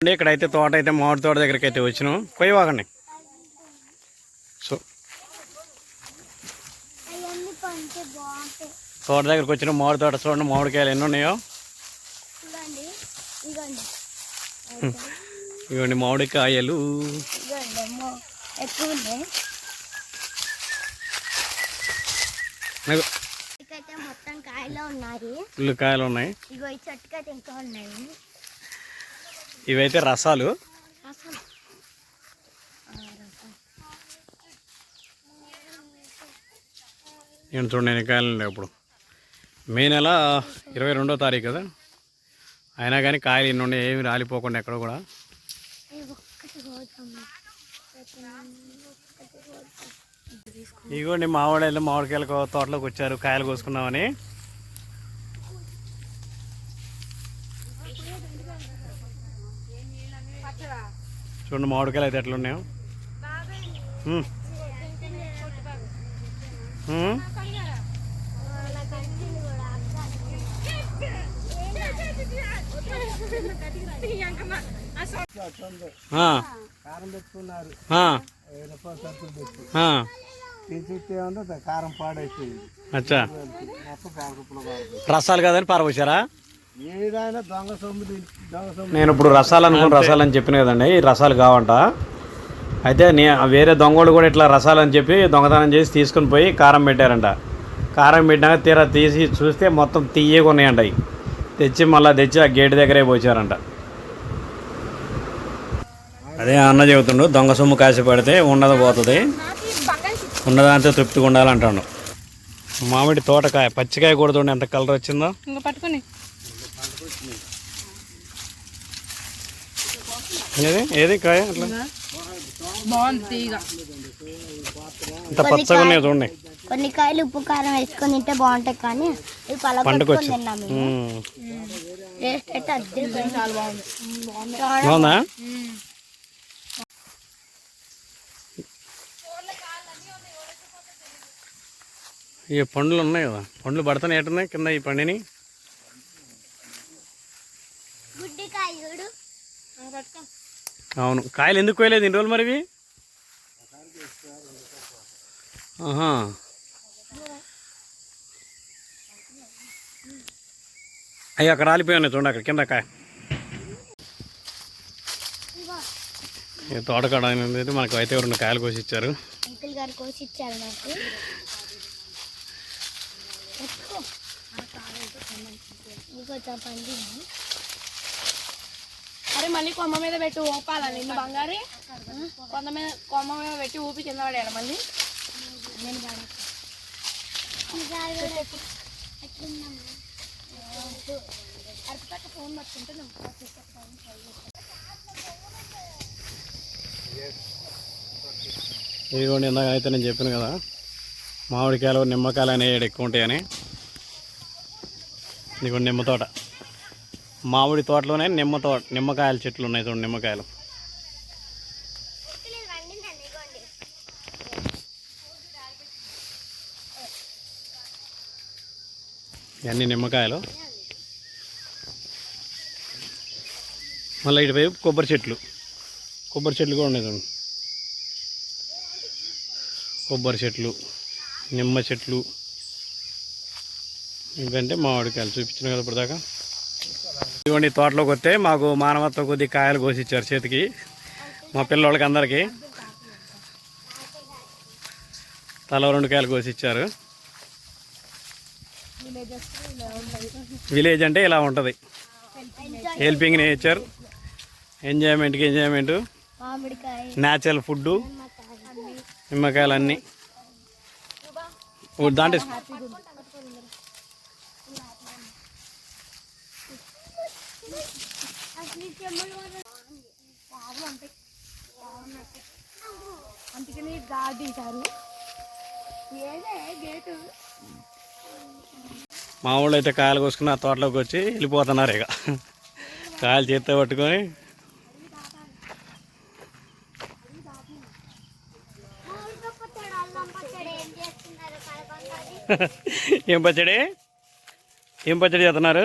అండి ఇక్కడైతే తోట అయితే మామిడి తోట దగ్గరికి అయితే వచ్చినాం. పోయి వాగండి. సో తోట దగ్గరికి వచ్చిన మామిడి తోట చూడండి మామిడికాయలు ఎన్ని ఉన్నాయో. ఇవ్వండి మామిడికాయలు. మొత్తం కాయలు ఉన్నాయి. ఫుల్ కాయలు ఉన్నాయి. ఇగో ఈ చెట్టుకైతే ఇంకా ఉన్నాయి. ఇవైతే రసాలు. నేను చూడండి నేను కాయలు ఉన్నాయి ఇప్పుడు మే నెల ఇరవై రెండో తారీఖు కదా. అయినా కానీ కాయలు ఇన్ని ఉన్నాయి ఏమి రాలిపోకుండా ఎక్కడ కూడా. ఇగోండి మామిడి వెళ్ళి మామిడికాయల తోటలోకి వచ్చారు కాయలు కోసుకున్నామని చూడండి మామిడికాయలు అయితే ఎట్లా ఉన్నాయో ఉమ్. ఉమ్. ఆ. కారం పెట్టుకున్నారు కారం పాడైపోయింది. రసాలు కదని పారబోసారా? ఏదైనా దొంగ సొమ్ము తిని- దొంగ సొమ్ము నేను ఇప్పుడు రసాలు అనుకుని రసాలు అని చెప్పిన కదండి ఈ రసాలు కావంట. అయితే నే వేరే దొంగోళ్ళు కూడా ఇట్లా రసాలు అని చెప్పి దొంగతనం చేసి తీసుకుని పోయి కారం పెట్టారంట. కారం పెట్టినాక తీరా తీసి చూస్తే మొత్తం తీయగా ఉన్నాయంట అవి తెచ్చి మళ్ళీ తెచ్చి ఆ గేట్ దగ్గరే పోచారంట అదే అన్న చెబుతుండు దొంగ సొమ్ము కాసి పెడితే ఉన్నది పోతుంది. ఉన్నదాంతో తృప్తిగా ఉండాలంటాడు. మామిడి తోటకాయ పచ్చికాయ కూడా చూడండి ఎంత కలర్ వచ్చిందో? ఇంకా పట్టుకొని. ఏది? ఏది కాయ? అట్లా? ఇంత పచ్చగా ఉన్నాయి చూడండి. కొన్ని కాయలు ఉప్పు కారం వేసుకొని తింటే బాగుంటాయి కానీ ఇవి తిన్నాము. టేస్ట్ అయితే. చాలా బాగుంది. ఈ పండ్లు ఉన్నాయి కదా. పండ్లు పడతానే ఎట్టున్నాయి కింద ఈ పండిని? అవును. కాయలు ఎందుకు కోయలేదు ఇన్ని రోజులు మరి ఇవి ఆహా. అయ్యి అక్కడ రాలిపోయి ఉన్నాయి చూడండి అక్కడ కింద కాయ. తోటకాడ అనేది మనకు అయితే రెండు కాయలు కోసి ఇచ్చారు అంకుల్ గారు కోసి ఇచ్చారు నాకు. ఇంకో అరే మళ్ళీ కొమ్మ మీద పెట్టి ఊపాలా నిన్ను బంగారి? కొంత మీద కొమ్మ మీద పెట్టి ఊపి కింద పడేయాలి మళ్ళీ? ఫోన్ ఇదిగోండి ఇందాక అయితే నేను చెప్పాను కదా మామిడికాయలు నిమ్మకాయలు అనేవి ఎక్కువ ఉంటాయని. ఇదిగోండి నిమ్మ తోట. మామిడి తోటలోనే నిమ్మ తోట నిమ్మకాయల చెట్లు ఉన్నాయి చూడండి నిమ్మకాయలు. ఇవన్నీ నిమ్మకాయలు. మళ్ళీ ఇటువైపు కొబ్బరి చెట్లు. కొబ్బరి చెట్లు కూడా ఉన్నాయి చూడండి కొబ్బరి చెట్లు నిమ్మ చెట్లు. ఇవంటే మామిడికాయలు. చూపించిన కదా ఇప్పటిదాకా. ఇదిగోండి తోటలోకి వస్తే మాకు మానవత్వ కొద్ది కాయలు కోసిచ్చారు చేతికి. మా పిల్లోళ్ళకి అందరికీ. తల రెండు కాయలు కోసిచ్చారు. విలేజ్ అంటే ఇలా ఉంటుంది. హెల్పింగ్ నేచర్ ఎంజాయ్మెంట్కి ఎంజాయ్మెంట్. Natural food. నిమ్మకాయలు అన్నీ దాంట్లో అందుకని గాడి తీశారు గేటు. మా అయితే కాయలు కోసుకుని ఆ తోటలోకి వచ్చి వెళ్ళిపోతున్నారు ఇక. కాయలు చేత్తో పట్టుకొని. ఏం పచ్చడి? ఏం పచ్చడి చేస్తున్నారు?